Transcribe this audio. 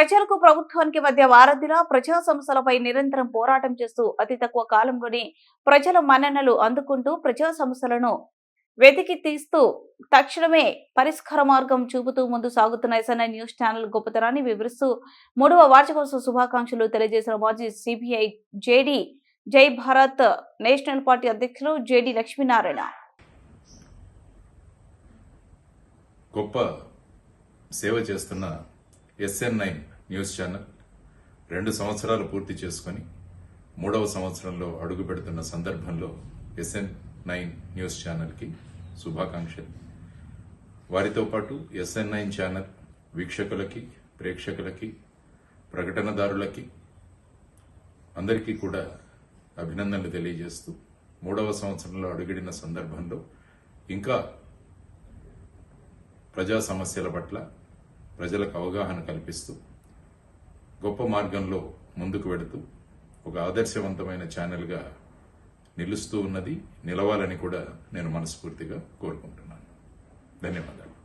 ప్రజలకు ప్రభుత్వానికి మధ్య వారధిలా ప్రజా సమస్యలపై నిరంతరం పోరాటం చేస్తూ అతి తక్కువ కాలంలోనే ప్రజల మన్ననలు అందుకుంటూ ప్రజా సమస్యలను వెతికి తీస్తూ తక్షణమే పరిష్కార మార్గం చూపుతూ ముందు సాగుతున్న ఎస్ఎన్ఐ న్యూస్ ఛానల్ గొప్పతనాన్ని వివరిస్తూ మూడవ వార్షికోత్సవ శుభాకాంక్షలు తెలియజేసిన మాజీ CBI JD Jai Bharat national party అధ్యక్షులు జేడి లక్ష్మీనారాయణ. గొప్ప సేవ చేస్తున్న ఎస్ఎన్ నైన్ న్యూస్ ఛానల్ రెండు సంవత్సరాలు పూర్తి చేసుకొని మూడవ సంవత్సరంలో అడుగు పెడుతున్న సందర్భంలో ఎస్ఎన్ నైన్ న్యూస్ ఛానల్కి శుభాకాంక్షలు. వారితో పాటు ఎస్ఎన్ నైన్ ఛానల్ వీక్షకులకి ప్రేక్షకులకి ప్రకటనదారులకి అందరికీ కూడా అభినందనలు తెలియజేస్తూ మూడవ సంవత్సరంలో అడుగిడిన సందర్భంలో ఇంకా ప్రజా సమస్యల పట్ల ప్రజలకు అవగాహన కల్పిస్తూ గొప్ప మార్గంలో ముందుకు వెడుతూ ఒక ఆదర్శవంతమైన ఛానల్గా నిలుస్తూ ఉన్నది నిలవాలని కూడా నేను మనస్ఫూర్తిగా కోరుకుంటున్నాను. ధన్యవాదాలు.